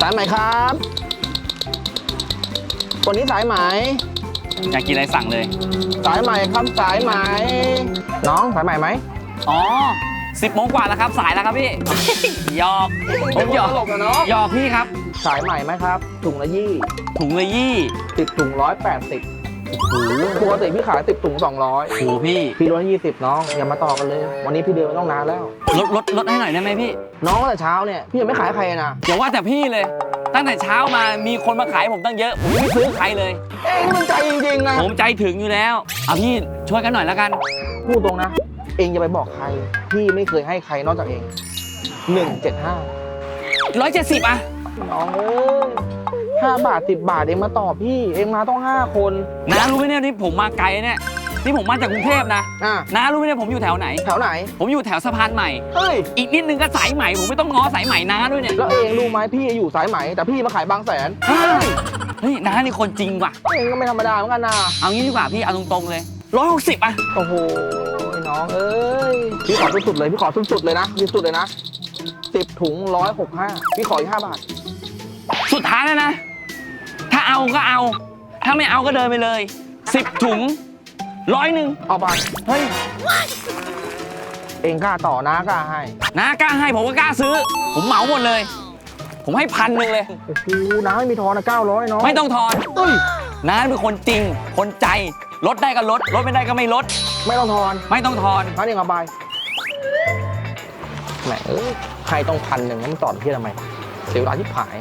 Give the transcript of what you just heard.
สายไหมครับคนนี้สายไหม อยากกินอะไรสั่งเลย สายไหมครับสายไหม น้องสายไหมไหมอ๋อสิบโมงกว่าแล้วครับสายแล้วครับพี่ หยอกผมหยอกตลกนะเนาะหยอกพี่ครับ สายไหมไหมครับถุงละยี่ถุงเลยยี่ติดถุงร้อยแปดสิบ ปกติพี่ขายติดถุงสองร้อยโหพี่พี่ร้อยยี่สิบน้อง อย่ามาต่อกันเลย วันนี้พี่เดินมาต้องนานแล้ว ลดลดลดให้หน่อยได้ไหมพี่น้องตั้งแต่เช้าเนี่ยพี่ยังไม่ขายใครนะอย่าว่าแต่พี่เลย ตั้งแต่เช้ามามีคนมาขายผมตั้งเยอะผมไม่ซื้อใครเลย เอ้ยนี่มันใจจริงๆนะผมใจถึงอยู่แล้วเอาพี่ช่วยกันหน่อยแล้วกัน พูดตรงนะ เองอย่าไปบอกใคร พี่ไม่เคยให้ใครนอกจากเองหนึ่งเจ็ดห้าร้อยเจ็ดสิบอะน้องเอ้ย ห้าบาทสิบบาทเองมาตอบพี่เองมาต้องห้าคนน้ารู้ไหมเนี่ยนี่ผมมาไกลเนี่ยนี่ผมมาจากกรุงเทพนะอะน้ารู้ไหมเนี่ยผมอยู่แถวไหน แถวไหน ผมอยู่แถวสะพานใหม่ เฮ้ย อีกนิดนึงก็สายใหม่ ผมไม่ต้องง้อสายใหม่น้าด้วยเนี่ยแล้วเองรู้ไหมพี่อยู่สายไหมแต่พี่มาขายบางแสนเฮ้ยเฮ้ยน้านี่คนจริงว่ะเองก็ไม่ธรรมดาเหมือนกันนะเอางี้ดีกว่าพี่เอาตรงๆเลยร้อยหกสิบอะโอ้โหน้องเอ้ยพี่ขอสุดๆเลยพี่ขอสุดๆเลยนะสุดๆเลยนะสิบถุงร้อยหกห้าพี่ขออีกห้าบาท สุดท้ายแล้วนะ ถ้าเอาก็เอา ถ้าไม่เอาก็เดินไปเลยสิบถุงร้อยหนึ่งเอาไปเฮ้ย เองกล้าต่อนะกล้าให้น้ากล้าให้ผมก็กล้าซื้อ ผมเหมาหมดเลย ผมให้พันหนึ่งเลย โอ้โหน้าไม่มีทอนนะเก้าร้อยน้องไม่ต้องทอนเอ้ยน้าเป็นคนจริง คนใจลดได้ก็ลดลดไม่ได้ก็ไม่ลด ไม่ต้องทอนไม่ต้องทอนพันเองเอาไปแหมเอ้ยใครต้องพันหนึ่งแล้วมันต่อพี่ทำไมเสียเวลาที่ผาย